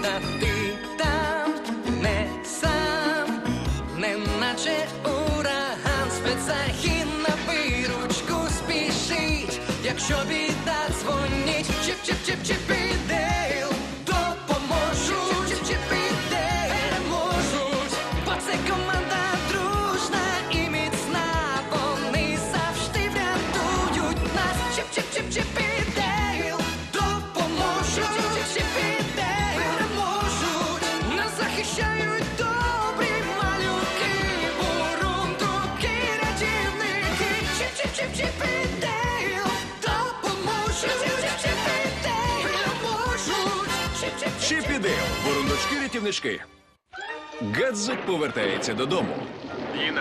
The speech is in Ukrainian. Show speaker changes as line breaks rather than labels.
Україна, ти там не сам, неначе ураган спецахін на виручку спішить, якщо бід. Захищають добрі малюки, бурундуки, рятівники, чіп-чіп-чіп-чіпідейл допоможуть, чіп-чіп-чіпідейл переможуть, чіп-чіп-чіп
Чіп і Дейл, бурундучки рятівнички. Гадзик повертається додому.